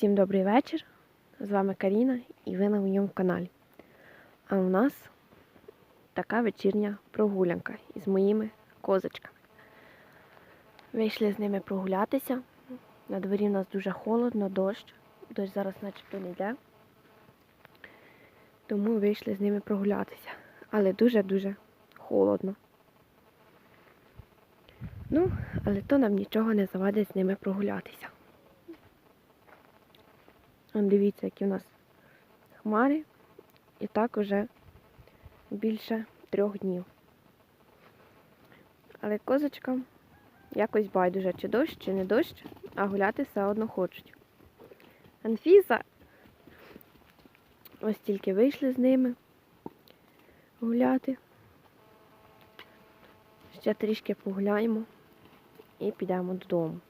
Всім добрий вечір. З вами Каріна і ви на моєму каналі. А у нас така вечірня прогулянка із моїми козочками. Вийшли з ними прогулятися. На дворі у нас дуже холодно, дощ. Дощ зараз начебто не йде. Тому вийшли з ними прогулятися. Але дуже-дуже холодно. Ну, але то нам нічого не завадить з ними прогулятися. Дивіться, які в нас хмари. І так уже більше трьох днів. Але козочкам якось байдуже, чи дощ, чи не дощ, а гуляти все одно хочуть. Анфіса. Ось тільки вийшли з ними гуляти. Ще трішки погуляємо і підемо додому.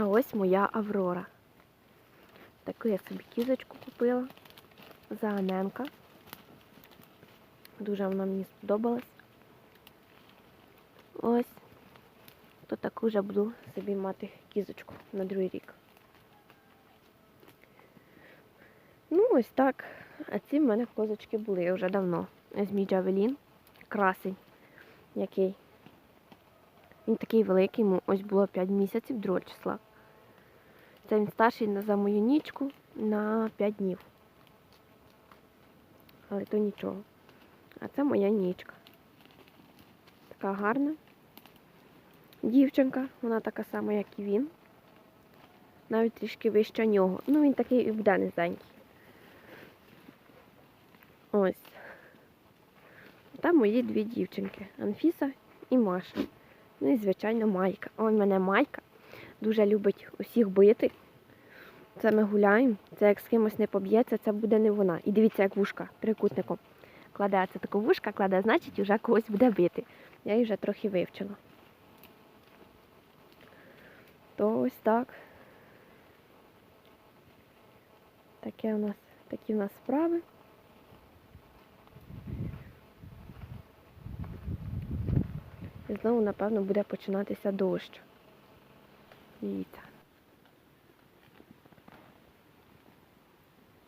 А ось моя Аврора. Таку я собі кізочку купила за Аненка. Дуже вона мені сподобалась. Ось. То таку вже буду собі мати кізочку на другий рік. Ну, ось так. А ці в мене козочки були вже давно. Ось мій Джавелін. Красень. Який. Він такий великий, ось було 5 місяців 2 числа. Це він старший за мою нічку на 5 днів. Але то нічого. А це моя нічка. Така гарна. Дівчинка, вона така сама, як і він. Навіть трішки вища нього. Ну, він такий і буде низенький. Ось. Там мої дві дівчинки Анфіса і Маша. Ну і, звичайно, Майка. Ой, мене Майка дуже любить усіх бити. Це ми гуляємо. Це як з кимось не поб'ється, це буде не вона. І дивіться, як вушка трикутником кладе. Це таку вушка кладе, значить вже когось буде бити. Я її вже трохи вивчила. То ось так. Таке у нас, такі у нас справи. І знову, напевно, буде починатися дощ. Дивіться.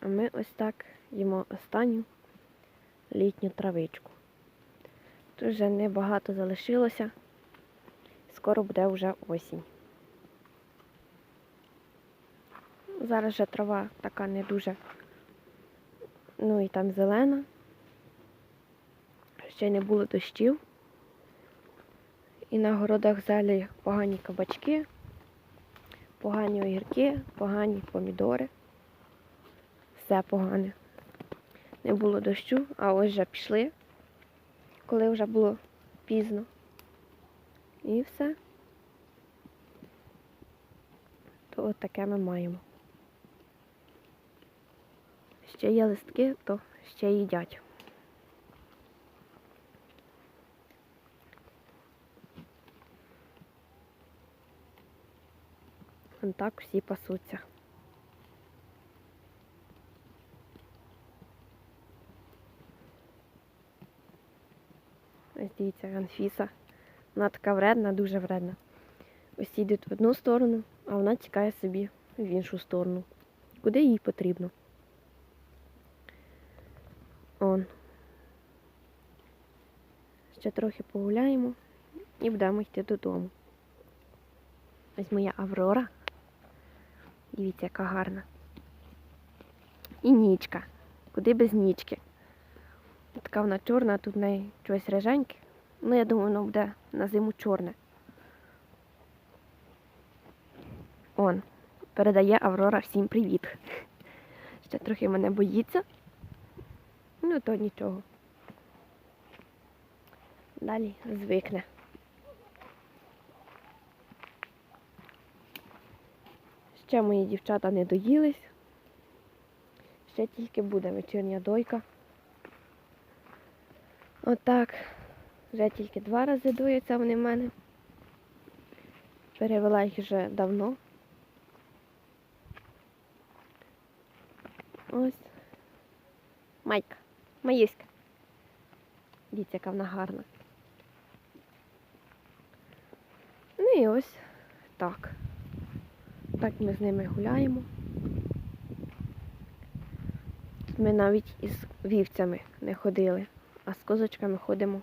А ми ось так їмо останню літню травичку. Тут вже небагато залишилося. Скоро буде вже осінь. Зараз же трава така не дуже, ну і там зелена. Ще не було дощів. І на городах взагалі погані кабачки, погані огірки, погані помідори. Все погане. Не було дощу, а ось вже пішли, коли вже було пізно. І все. То от таке ми маємо. Ще є листки, то ще їдять. Вон так всі пасуться. Ось дивіться, Анфіса. Вона така вредна, дуже вредна. Ось йдуть в одну сторону, а вона тікає собі в іншу сторону. Куди їй потрібно? Он. Ще трохи погуляємо і будемо йти додому. Ось моя Аврора. Дивіться, яка гарна. І нічка. Куди без нічки. Така вона чорна, тут в неї щось реженьке. Ну, я думаю, воно буде на зиму чорне. Он, передає Аврора всім привіт. Ще трохи мене боїться. Ну, то нічого. Далі звикне. Ще мої дівчата не доїлись. Ще тільки буде вечірня дойка. Отак. Вже тільки два рази доїться вони в мене. Перевела їх вже давно. Ось. Майка. Маїська. Дивіться, яка вона гарна. Ну і ось так. Так ми з ними гуляємо. Ми навіть із вівцями не ходили, а з козочками ходимо.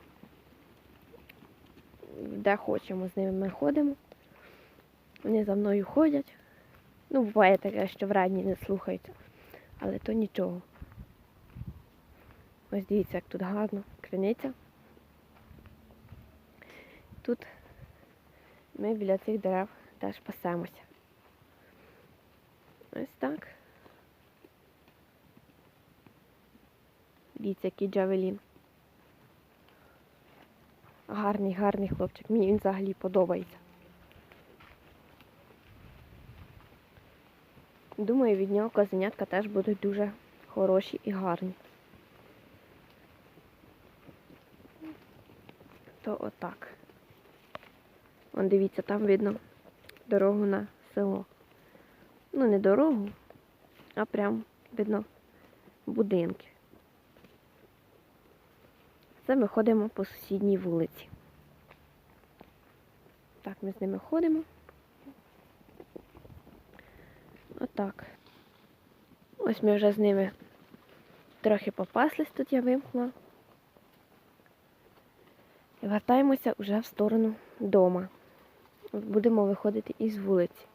Де хочемо, з ними ми ходимо. Вони за мною ходять. Ну, буває таке, що вредні не слухаються, але то нічого. Ось дивіться, як тут гарно, криниця. Тут ми біля цих дерев теж пасемося. Ось так. Дивіться, який джавелін. Гарний, гарний хлопчик. Мені він взагалі подобається. Думаю, від нього козенятка теж будуть дуже хороші і гарні. То отак. Вон дивіться, там видно дорогу на село. Ну, не дорогу, а прям видно будинки. Це ми ходимо по сусідній вулиці. Так, ми з ними ходимо. Отак. Ось ми вже з ними трохи попаслись, тут я вимкнула. І вертаємося вже в сторону дома. Будемо виходити із вулиці.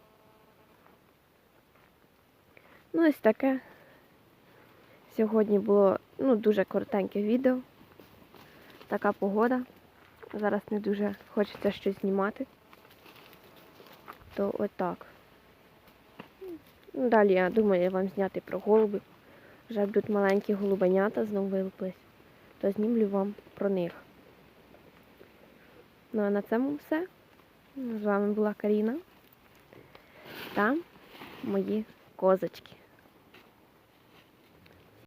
Ну, ось таке. Сьогодні було ну, дуже коротеньке відео. Така погода. Зараз не дуже хочеться щось знімати. То отак. Ну, Далі я думаю вам зняти про голуби. Вже будуть маленькі голубенята, знову вилуплись, то знімлю вам про них. Ну а на цьому все. З вами була Каріна та мої козочки.